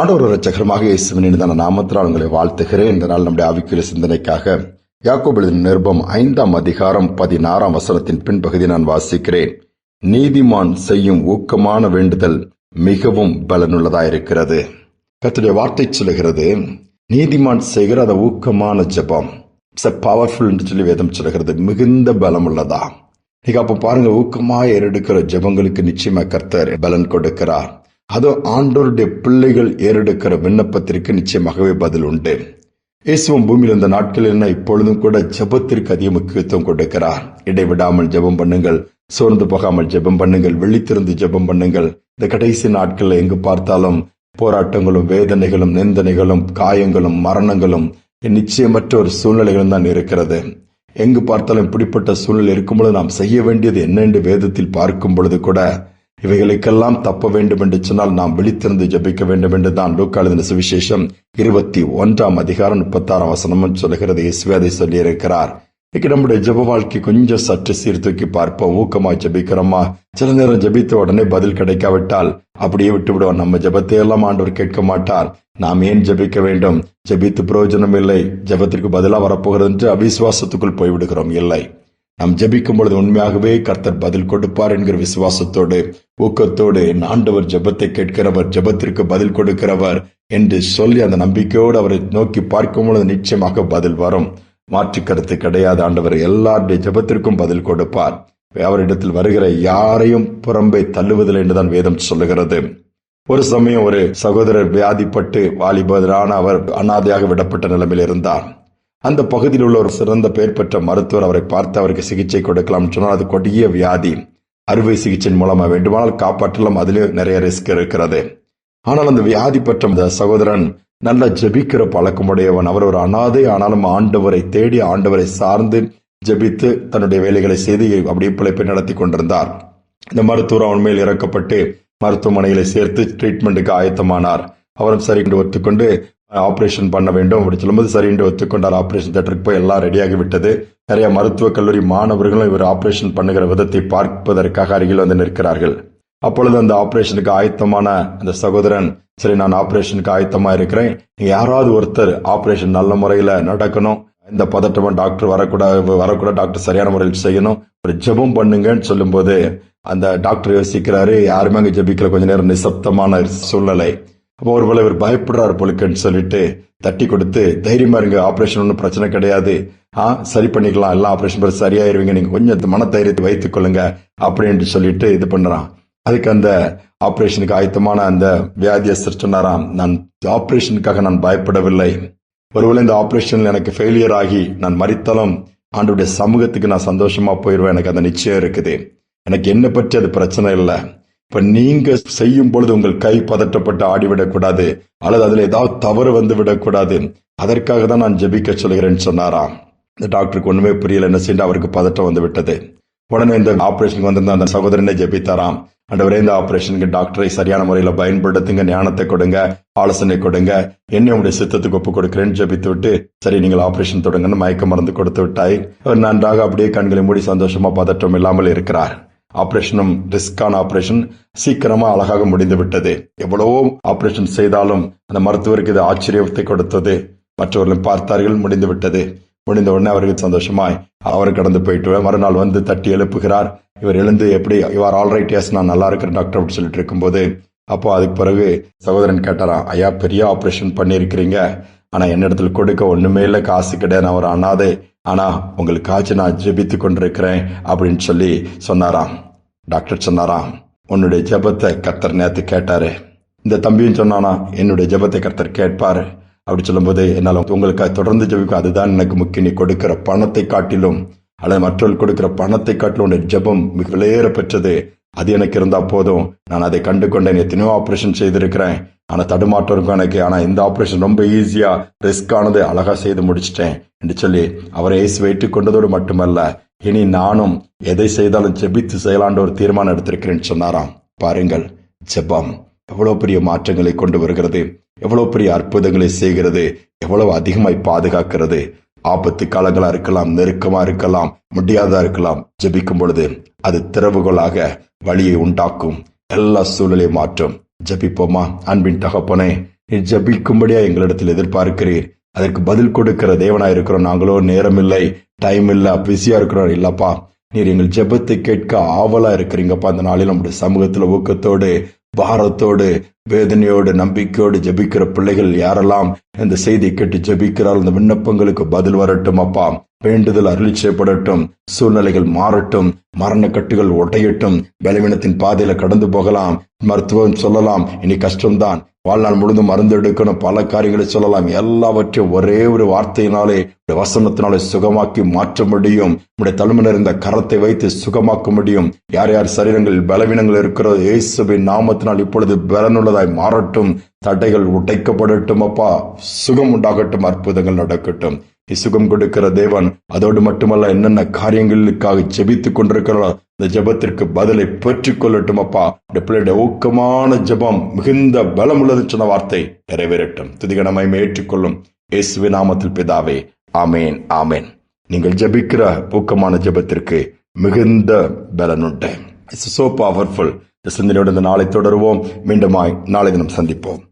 ஆண்டவர் ரச்சகரமாக இயேசுவின் தான நாமத்தினால் உங்களை வாழ்த்துகிறேன். இந்த நாள் நம்முடைய ஆவிக்குரிய சிந்தனைக்காக யாக்கோபெழுதின் நிருபம் ஐந்தாம் அதிகாரம் பதினாறாம் வசனத்தின் பின்பகுதி நான் வாசிக்கிறேன். நீதிமான் செய்யும் ஊக்கமான வேண்டுதல் மிகவும் பலனுள்ளதாயிருக்கிறது. கத்துடைய வார்த்தை சொல்லுகிறது நீதிமான் செய்கிற அந்த ஊக்கமான ஜெபம் இட்ஸ் பவர்ஃபுல் என்று சொல்லி வேதம் சொல்லுகிறது மிகுந்த பலம் உள்ளதா நீங்க அப்ப பாருங்க ஊக்கமாக எடுக்கிற ஜெபங்களுக்கு நிச்சயமா கர்த்தர் பலன் கொடுக்கிறார். அதுவும் ஆண்டோருடைய பிள்ளைகள் ஏறெடுக்கிற விண்ணப்பத்திற்கு நிச்சயமாகவே பதில் உண்டு. இயேசுவும் பூமியில் இந்த நாட்களில் என்ன இப்பொழுதும் கூட ஜெபத்திற்கு அதிக முக்கியத்துவம் கொடுக்கிறார். இடைவிடாமல் ஜெபம் பண்ணுங்கள் சோர்ந்து போகாமல் ஜெபம் பண்ணுங்கள் வெளித்திருந்து ஜெபம் பண்ணுங்கள். இந்த கடைசி நாட்களில் எங்கு பார்த்தாலும் போராட்டங்களும் வேதனைகளும் நிந்தனைகளும் காயங்களும் மரணங்களும் நிச்சயமற்ற ஒரு சூழ்நிலைகளும் தான் இருக்கிறது. எங்கு பார்த்தாலும் இப்படிப்பட்ட சூழ்நிலை இருக்கும்பொழுது நாம் செய்ய வேண்டியது என்ன என்று வேதத்தில் பார்க்கும் பொழுது கூட இவைகளுக்கெல்லாம் தப்ப வேண்டும் என்று சொன்னால் நாம் விழித்திருந்து ஜெபிக்க வேண்டும் என்று தான் லூக்காளுதின சுவிசேஷம் இருபத்தி ஒன்றாம் அதிகாரம் முப்பத்தாறாம் வசனமும் சொல்லுகிறது. இயேசுவே சொல்லியிருக்கிறார். இன்னைக்கு நம்முடைய ஜெப வாழ்க்கை கொஞ்சம் சற்று சீர்தூக்கி பார்ப்போம். ஊக்கமா ஜபிக்கிறோமா? சில நேரம் ஜெபித்த உடனே பதில் கிடைக்காவிட்டால் அப்படியே விட்டு விடுவோம் நம்ம ஜெபத்தை எல்லாம் ஆண்டவர் கேட்க மாட்டார். நாம் ஏன் ஜெபிக்க வேண்டும்? ஜெபித்து பிரயோஜனம் இல்லை. ஜெபத்திற்கு பதிலாக வரப்போகிறது என்று அவிசுவாசத்துக்குள் போய்விடுகிறோம். இல்லை. நாம் ஜபிக்கும் பொழுது உண்மையாகவே கர்த்தர் பதில் கொடுப்பார் என்கிற விசுவாசத்தோடு ஊக்கத்தோடு என் ஆண்டவர் ஜபத்தை கேட்கிறவர் ஜெபத்திற்கு பதில் கொடுக்கிறவர் என்று சொல்லி அந்த நம்பிக்கையோடு அவரை நோக்கி பார்க்கும் பொழுது நிச்சயமாக பதில் வரும். மாற்று கருத்து கிடையாது. ஆண்டவர் எல்லாருடைய ஜெபத்திற்கும் பதில் கொடுப்பார். அவரிடத்தில் வருகிற யாரையும் புறம்பே தள்ளுவதில்லை என்றுதான் வேதம் சொல்லுகிறது. ஒரு சமயம் ஒரு சகோதரர் வியாதிப்பட்டு வாலிபரான அவர் அனாதையாக விடப்பட்ட நிலைமையில் இருந்தார். அந்த பகுதியில் உள்ள ஒரு சிறந்த பெயர் பெற்ற மருத்துவர் அவரை பார்த்து அவருக்கு சிகிச்சை கொடுக்கலாம் சொன்னால் அது கொடிய வியாதி. அறுவை சிகிச்சை மூலமா வேண்டுமானால் காப்பாற்றலாம். அதிலும் நிறைய ரிஸ்க் இருக்கிறது. ஆனால் அந்த வியாதி பெற்ற அந்த சகோதரன் நல்ல ஜெபிக்கிற பழக்கமுடையவன். அவர் ஒரு அனாதை ஆனாலும் ஆண்டவரை தேடி ஆண்டவரை சார்ந்து ஜெபித்து தன்னுடைய வேலைகளை செய்து அப்படியே பிழைப்பை நடத்தி கொண்டிருந்தார். இந்த மருத்துவர் அவன் மேல் இறக்கப்பட்டு மருத்துவமனைகளை சேர்த்து ட்ரீட்மெண்ட்டுக்கு ஆயத்தமானார். அவரும் சரி கொண்டு ஒத்துக்கொண்டு ஆப்ரேஷன் பண்ண வேண்டும் அப்படி சொல்லும்போது சரி என்று ஒத்துக்கொண்டார். ஆப்ரேஷன் தேட்டருக்கு போய் எல்லாம் ரெடியாகி விட்டது நிறைய மருத்துவக் கல்லூரி மாணவர்களும் இவர் ஆப்ரேஷன் பண்ணுகிற விதத்தை பார்ப்பதற்காக அருகில் வந்து நிற்கிறார்கள். அப்பொழுது அந்த ஆப்ரேஷனுக்கு ஆயத்தமான அந்த சகோதரன் சரி நான் ஆப்ரேஷனுக்கு ஆயத்தமா இருக்கிறேன். யாராவது ஒருத்தர் ஆப்ரேஷன் நல்ல முறையில நடக்கணும். இந்த பதட்டமா டாக்டர் வரக்கூடாது வரக்கூடாது டாக்டர் சரியான முறையில் செய்யணும். ஒரு ஜெபம் பண்ணுங்கன்னு சொல்லும்போது அந்த டாக்டர் யோசிக்கிறாரு. யாருமே அங்கே ஜபிக்கல. கொஞ்ச நேரம் நிசப்தமான சூழ்நிலை. அப்போ ஒருவேளை இவர் பயப்படுறாரு பொழுக்குன்னு சொல்லிட்டு தட்டி கொடுத்து தைரியமா இருங்க ஆபரேஷன் ஒன்றும் பிரச்சனை கிடையாது. ஆ சரி பண்ணிக்கலாம். எல்லாம் ஆபரேஷன் சரியாயிருவீங்க. நீங்க கொஞ்சம் மன தைரியத்தை வைத்துக் கொள்ளுங்க அப்படின்ட்டு சொல்லிட்டு இது பண்றான். அதுக்கு அந்த ஆபரேஷனுக்கு ஆயத்தமான அந்த வியாதியை சொன்னாராம் நான் ஆபரேஷனுக்காக நான் பயப்படவில்லை. ஒருவேளை இந்த ஆப்ரேஷனில் எனக்கு ஃபெயிலியர் ஆகி நான் மறித்தாலும் ஆண்டுடைய சமூகத்துக்கு நான் சந்தோஷமா போயிடுவேன் எனக்கு அந்த நிச்சயம் இருக்குது. எனக்கு என்ன பற்றி அது பிரச்சனை இல்லை. இப்ப நீங்க செய்யும் பொழுது உங்கள் கை பதட்டப்பட்டு ஆடிவிடக்கூடாது அல்லது அதுல ஏதாவது தவறு வந்து விடக்கூடாது. அதற்காக தான் நான் ஜெபிக்க சொல்கிறேன்னு சொன்னாராம். இந்த டாக்டருக்கு ஒண்ணுமே புரியல என்ன செய்ய அவருக்கு பதட்டம் வந்து விட்டது. உடனே இந்த ஆபரேஷனுக்கு வந்திருந்த அந்த சகோதரனை ஜெபித்தாராம். ஆண்டவரே இந்த ஆபரேஷனுக்கு டாக்டரை சரியான முறையில் பயன்படுத்துங்க ஞானத்தை கொடுங்க ஆலோசனை கொடுங்க. என்ன உடைய சித்தத்துக்கு ஒப்பு கொடுக்குறேன்னு ஜெபித்து விட்டு சரி நீங்கள் ஆபரேஷன் தொடங்கன்னு மயக்க மருந்து கொடுத்து விட்டாய். அவர் நன்றாக அப்படியே கண்களை மூடி சந்தோஷமா பதற்றம் இல்லாமல் இருக்கிறார். ஆபரேஷனும் ரிஸ்கான ஆபரேஷன் சீக்கிரமா அழகாக முடிந்து விட்டது எவ்வளவோ ஆபரேஷன் செய்தாலும் அந்த மருத்துவருக்கு இது ஆச்சரியத்தை கொடுத்தது. மற்றவர்களும் பார்த்தார்கள் முடிந்து விட்டது முடிந்த உடனே அவருக்கு சந்தோஷமாய் அவர் கடந்து போயிட்டு மறுநாள் வந்து தட்டி எழுப்புகிறார். இவர் எழுந்து எப்படி இவர் ஆல்ரைட் எஸ் நான் நல்லா இருக்கிறேன் டாக்டர் அப்படின்னு சொல்லிட்டு இருக்கும்போது அப்போ அதுக்கு பிறகு சகோதரன் கேட்டாராம் ஐயா பெரிய ஆபரேஷன் பண்ணியிருக்கிறீங்க. ஆனா என்னிடத்துல கொடுக்க ஒண்ணுமே இல்லை காசு கிடையாது. நான் ஒரு அனாதை. ஆனா உங்களுக்காச்சு நான் ஜெபித்து கொண்டிருக்கிறேன் அப்படின்னு சொல்லி சொன்னாராம். டாக்டர் சொன்னாராம் உன்னுடைய ஜெபத்தை கர்த்தர் நேத்து கேட்டாரு. இந்த தம்பியும் சொன்னானா என்னுடைய ஜெபத்தை கர்த்தர் கேட்பாரு. அப்படி சொல்லும்போது என்னால் உங்களுக்காக தொடர்ந்து ஜெபிக்கும். அதுதான் எனக்கு முக்கியம். நீ கொடுக்கிற பணத்தை காட்டிலும் அல்லது மற்றவர்கள் கொடுக்கிற பணத்தை காட்டிலும் உன்னுடைய ஜெபம் மிக விலையேற பெற்றது அது எனக்கு இருந்தா போதும். நான் அதை கண்டு கொண்டேன் எத்தனையோ ஆபரேஷன் செய்திருக்கிறேன். ஆனா தடுமாற்றம் இருக்கும் எனக்கு. ஆனா இந்த ஆபரேஷன் ரொம்ப ஈஸியா ரிஸ்க் ஆனது அழகா செய்து முடிச்சிட்டேன் என்று சொல்லி அவரை ஏசு வைத்துக் கொண்டதோடு மட்டுமல்ல இனி நானும் எதை செய்தாலும் ஜெபித்து செய்யலான்ற ஒரு தீர்மானம் எடுத்திருக்கிறேன்னு சொன்னாராம். பாருங்கள் ஜெபம் எவ்வளவு பெரிய மாற்றங்களை கொண்டு வருகிறது. எவ்வளவு பெரிய அற்புதங்களை செய்கிறது. எவ்வளவு அதிகமாய் பாதுகாக்கிறது. ஆபத்து காலங்களா இருக்கலாம் நெருக்கமா இருக்கலாம் முடியாதா இருக்கலாம். ஜெபிக்கும் பொழுது அது திறவுகோலாக வழியை உண்டாக்கும் எல்லா சூழலையும் மாற்றும். ஜபிப்போமா அன்பின் தகப்பனே? நீர் ஜபிக்கும்படியா எங்களிடத்தில் எதிர்பார்க்கிறீர். அதற்கு பதில் கொடுக்கிற தேவனா இருக்கிறோம். நாங்களோ நேரம் இல்லை டைம் இல்ல பிஸியா இருக்கிறோம். இல்லப்பா நீர் எங்கள் ஜெபத்தை கேட்க ஆவலா இருக்கிறீங்கப்பா. அந்த நாளில் நம்முடைய சமூகத்துல ஊக்கத்தோடு பாரத்தோடு வேதனையோடு நம்பிக்கையோடு ஜெபிக்கிற பிள்ளைகள் யாரெல்லாம் இந்த செய்தியை கேட்டு ஜபிக்கிறார் இந்த விண்ணப்பங்களுக்கு பதில் வரட்டும் அப்பா. வேண்டுதல் அருளி செய்யப்படட்டும் சூழ்நிலைகள் மாறட்டும் மரண கட்டுகள் ஒட்டையட்டும் பலவீனத்தின் பாதையில கடந்து போகலாம். மருத்துவம் சொல்லலாம் இனி கஷ்டம்தான். வாழ்நாள் முழுதும் மருந்து எடுக்கணும் பல காரியங்களை சொல்லலாம். எல்லாவற்றையும் ஒரே ஒரு வார்த்தையினாலே வசனத்தினாலே சுகமாக்கி மாற்ற முடியும். உடைய தலைமையில் இருந்த கரத்தை வைத்து சுகமாக்க முடியும். யார் யார் சரீரங்களில் பலவீனங்கள் இருக்கிறதோ இயேசுவின் நாமத்தினால் இப்பொழுது பலனுள்ளதாய் மாறட்டும். தடைகள் உடைக்கப்படட்டும் அப்பா. சுகம் உண்டாகட்டும் அற்புதங்கள் நடக்கட்டும். சுகம் கொடுக்கிற தேவன் அதோடு மட்டுமல்ல என்னென்ன காரியங்களுக்காக ஜெபித்துக் கொண்டிருக்கிறோம் இந்த ஜெபத்திற்கு பதிலை பெற்றுக் கொள்ளட்டும் அப்பா. இந்த பிள்ளையுடைய ஊக்கமான ஜெபம் மிகுந்த பலம் உள்ளது சொன்ன வார்த்தை நிறைவேறட்டும். துதிகணமை ஏற்றுக்கொள்ளும். இயேசுவி நாமத்தில் பிதாவே ஆமேன் ஆமேன். நீங்கள் ஜெபிக்கிற ஊக்கமான ஜெபத்திற்கு மிகுந்த பலனுண்டு. இட்ஸ் சோ பவர்ஃபுல் இந்த சிந்தனையோடு இந்த நாளை தொடருவோம். மீண்டுமாய் நாளை தினம் சந்திப்போம்.